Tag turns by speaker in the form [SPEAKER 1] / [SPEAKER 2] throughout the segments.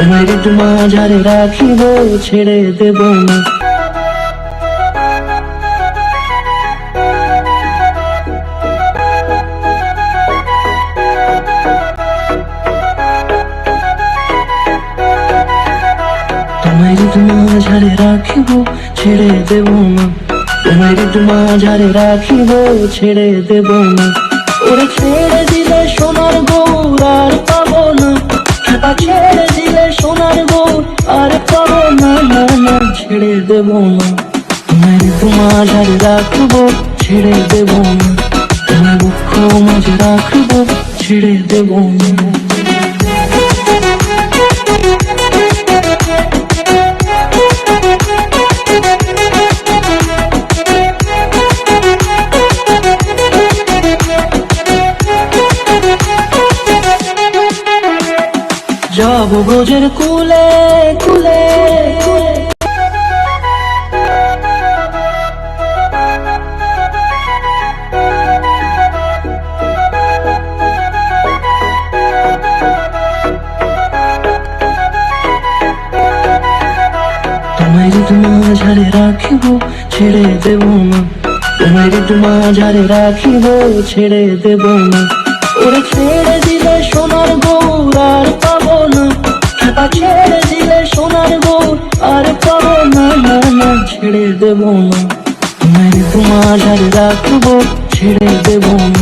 [SPEAKER 1] তোমার মাঝারে রাখিব, ছেড়ে দেব না। তোমার মাঝারে রাখিব, ছেড়ে দেব না। তোমার মাঝারে রাখিব, ছেড়ে দেব না। ওরে ছেড়ে দিলে সোনার গৌর আর পাবো না খেপা ছেড়ে দিলে সোনার গৌর আর পাবো না না না, ছেড়ে দেব না। তোমার মাঝারে রাখব, ছেড়ে দেব না। তোমার দুঃখ মাঝে রাখব, ছেড়ে দেব না। যাব ব্রজের কুলে কুলে। তোমায় রাখিব, ছেড়ে দেব না। তোমায় মাঝারে রাখিব, ছেড়ে দেব না। রাখব, ছেড়ে দেব। না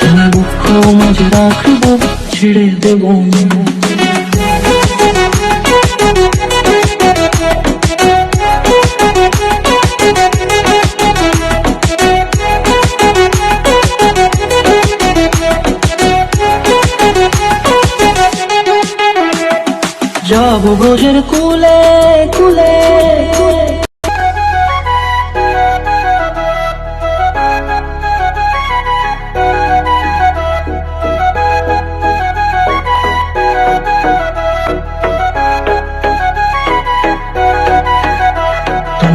[SPEAKER 1] তোমায় দুঃখ মাঝে রাখব, ছেড়ে দেব। যাব ব্রজের কুলে কুলে কুলে।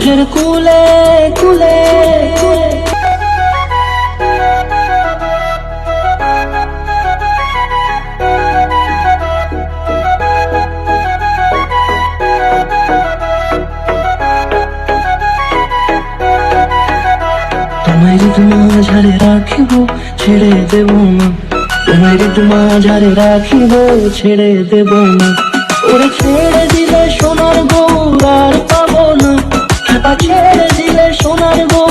[SPEAKER 1] ব্রজের কুলে কুলে তোমায় মাঝারে রাখিব, ছেড়ে দেব না। তোমায় মাঝারে রাখিব, ছেড়ে দেব না। ওরে ছেড়ে দিলে সোনার গৌর আর পাবো না খেপা ছেড়ে দিলে সোনার গো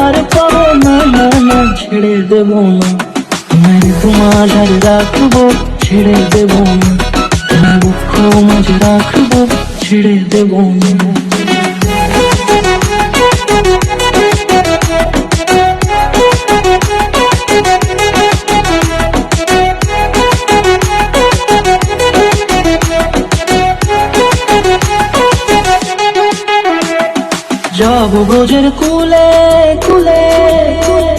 [SPEAKER 1] আর পাবো না না না, ছেড়ে দেব না। তোমার তোমার রাখব, ছেড়ে দেব না। তোমার দুঃখ মাঝে রাখব, ছেড়ে দেব না। যাব ব্রজের কুলে কুলে কুলে।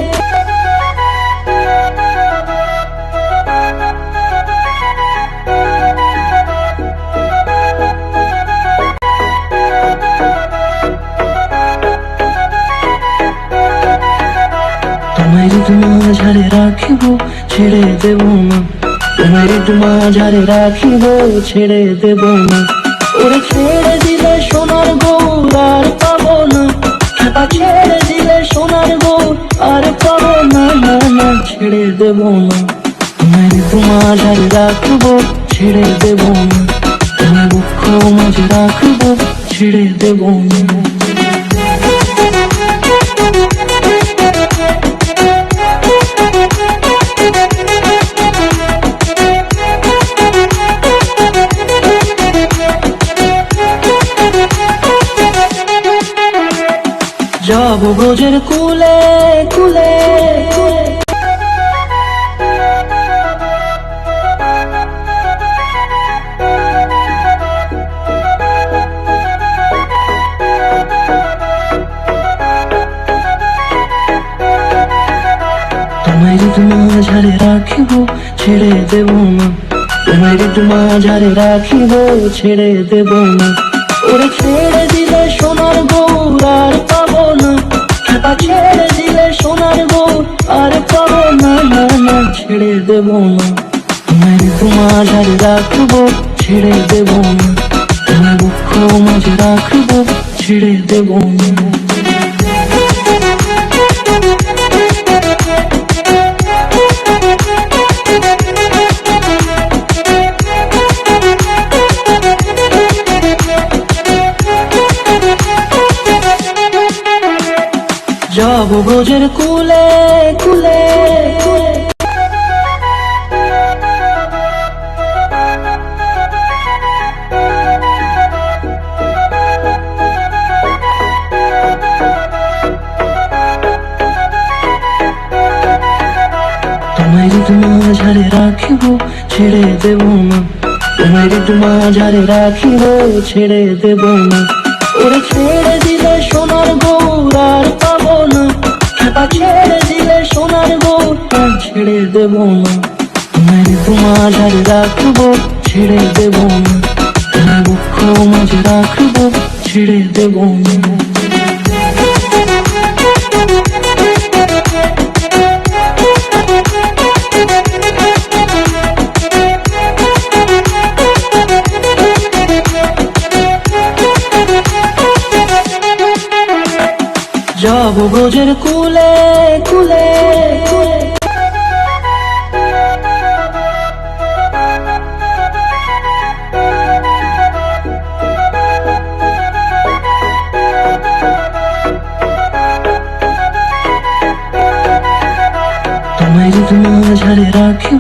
[SPEAKER 1] তোমায় মাঝারে রাখিব, ছেড়ে দেব না। তোমায় মাঝারে রাখিব, ছেড়ে দেব না। ওরে ছেড়ে দিলে সোনার গৌর আর পাবো না খেপা ছেড়ে দিলে সোনার গৌর আর পাবো না না না, ছেড়ে দেব না। তোমায় তোমার রাখব, ছেড়ে দেব না। তোমার দুঃখ মাঝে রাখব, ছেড়ে দেব না। দেব না। তোমার মাঝারে রাখিব, ছেড়ে দেব না। ওরে ছেড়ে দিলে সোনার গৌর আর পাবো না। খেপা ছেড়ে দিলে সোনার গৌর আর পাবো না না না, ছেড়ে দেব না। তোমার মাঝারে রাখব, ছেড়ে দেব না। তোমার দুঃখ মাঝে রাখব, ছেড়ে দেব না। যাব ব্রজের কুলে কুলে। ঝাড়ে রাখিব, ছেড়ে দেব না। তোমায় তোমার ঝাড়ে রাখিব, ছেড়ে দেব না। ওরে দেব না। তোমার ঝাড়ে রাখব, ছেড়ে দেব না। তোমার দুঃখ মাঝে রাখব, ছেড়ে দেব না। যাব ব্রজের কুলে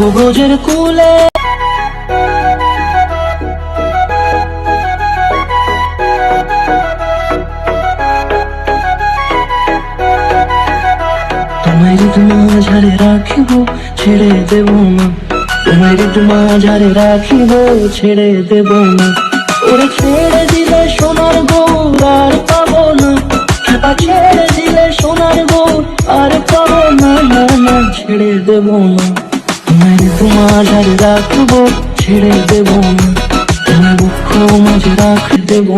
[SPEAKER 1] যাব ব্রজের কুলে তোমার ঝাড়ে রাখিব, ছেড়ে দেব না। তোমায় তোমার ঝাড়ে রাখিব, ছেড়ে দেব না। ওরে ছেড়ে দিলে সোনার গৌর আর পাবো না। খেপা ছেড়ে দিলে সোনার গৌর আর পাবো না না, ছেড়ে দেব না। তোমার রাখব ছেড়ে দেব না। দুঃখ মাঝে রাখ দেব